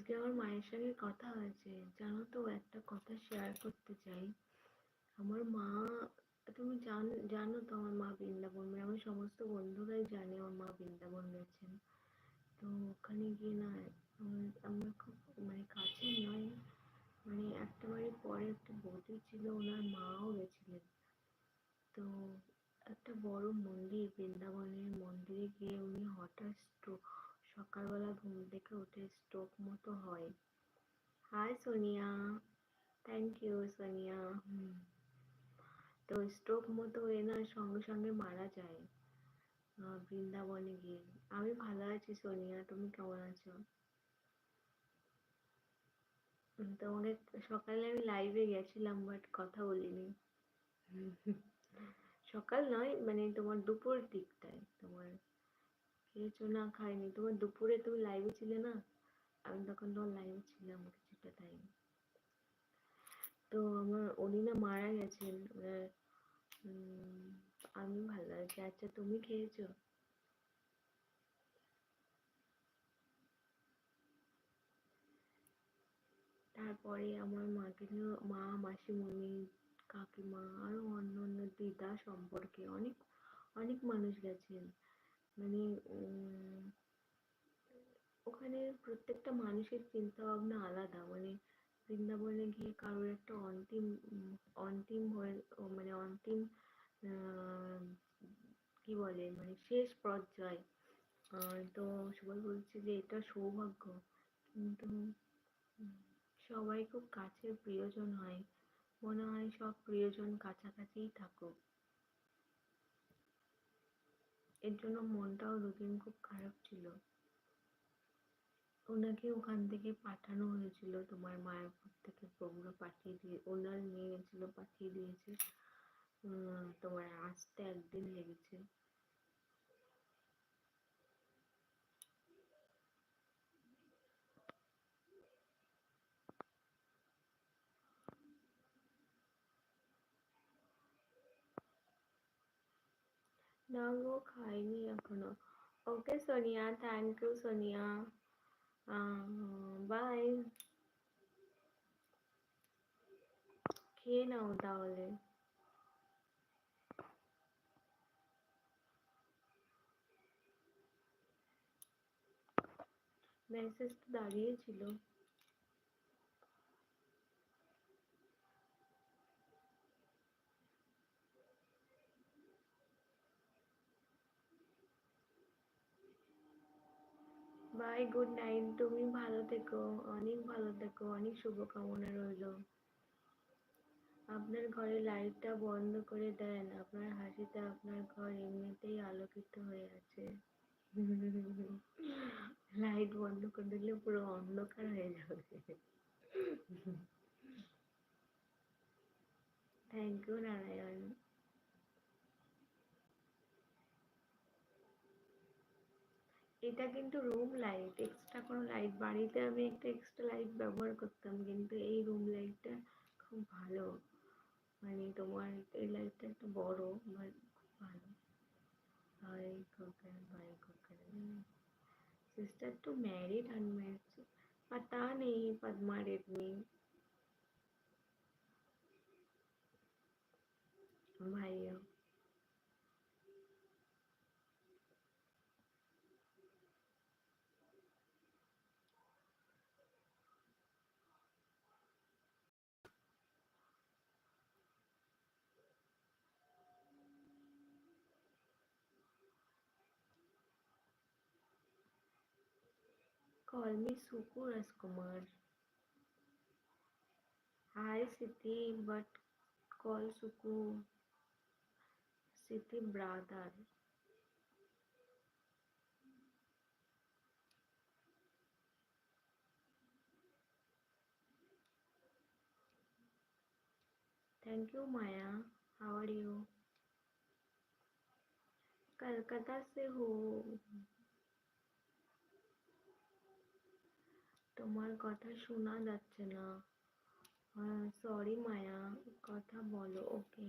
আজকে আমার মায়ের সঙ্গে কথা হয়েছে। জানো তো, একটা কথা শেয়ার করতে চাই। আমার মা, তুমি জান তো আমার মা বৃন্দাবন মানে আমার সমস্ত বন্ধুরাই জানে আমার মা বৃন্দাবন গেছেন। তো ওখানে গিয়ে না আমরা খুব মানে কাছে নয় মানে একটা বাড়ির পরে একটা বৌদি ছিল, ওনার মাও গেছিলেন। তো একটা বড় মন্দির, বৃন্দাবনের মন্দিরে গিয়ে উনি হঠাৎ স্ট্রোক সকালবেলা ঘুম থেকে উঠে স্ট্রোক মতো হয়। Hi Sonia. Thank you Sonia. তো স্ট্রোক মতো হয়ে না সঙ্গে সঙ্গে মারা যায়। বৃন্দাবনে গিয়ে। আমি ভালো আছি সোনিয়া। তুমি কেমন আছো? তোমাকে সকালে আমি লাইভে গেছিলাম বাট কথা বলিনি। সকাল নয় মানে তোমার দুপুর তোমার খেয়েছো না খাইনি। তোমার দুপুরে তুমি লাইভে ছিলে না? আমি তখন তোমার লাইভে ছিলাম, কিছুটা টাইম তো আমার উনি না মারা গেছেন। আমি ভালো আছি। আচ্ছা তুমি খেয়েছো? তারপরে আমার মাকে মা, মাসিমণি, কাকিমা, আরও অন্য অন্য দিদা সম্পর্কে অনেক অনেক মানুষ গেছেন। মানে ওখানে প্রত্যেকটা মানুষের চিন্তা ভাবনা আলাদা। মানে বৃন্দাবনে গিয়ে কারোর একটা অন্তিম অন্তিম হয়ে মানে অন্তিম কি বলে মানে শেষ পর্যায়। তো সবাই বলছে যে এটা সৌভাগ্য। কিন্তু সবাই খুব কাছের প্রিয়জন হয়। মনে হয় সব প্রিয়জন কাছাকাছিই থাকুক। এর জন্য মনটাও দুদিন খুব খারাপ ছিল। ওনাকে ওখান থেকে পাঠানো হয়েছিল, তোমার মায়াপুর থেকে বগুড়া পাঠিয়ে দিয়ে, ওনার মেয়ে গেছিল, পাঠিয়ে দিয়েছে। তোমার আসতে একদিন লেগেছে। না গো খাইনি এখনও okay Sonia thank you Sonia bye খেয়ে নাও তাহলে মেসেজ তো দাঁড়িয়েছিল বাই, গুড নাইট। তুমি ভালো থেকো, অনেক ভালো থেকো, অনেক শুভকামনা রইল। আপনার ঘরে লাইটটা বন্ধ করে দেন, আপনার হাসিতে আপনার ঘর এমনিতেই আলোকিত হয়ে আছে। লাইট বন্ধ করে দিলে পুরো অন্ধকার হয়ে যাবে। Thank you Narayan. এটা কিন্তু রুম লাইট এক্সট্রা কোনো লাইট বাড়িতে আমি একটা এক্সট্রা লাইট ব্যবহার করতাম কিন্তু এই রুম লাইটটা খুব ভালো মানে তোমার এই লাইটটা একটু বড় বাট খুব ভালো high কোকার by Kokar sister to married unmarried पता नहीं पद्मा रेडमी भाइयों Call me Suku Raskumar. Hi Siti, but call Suku Siti brother. Thank you Maya. How are you? Calcutta से हो তোমার কথা শোনা যাচ্ছে না। সরি মায়া কথা বলো ওকে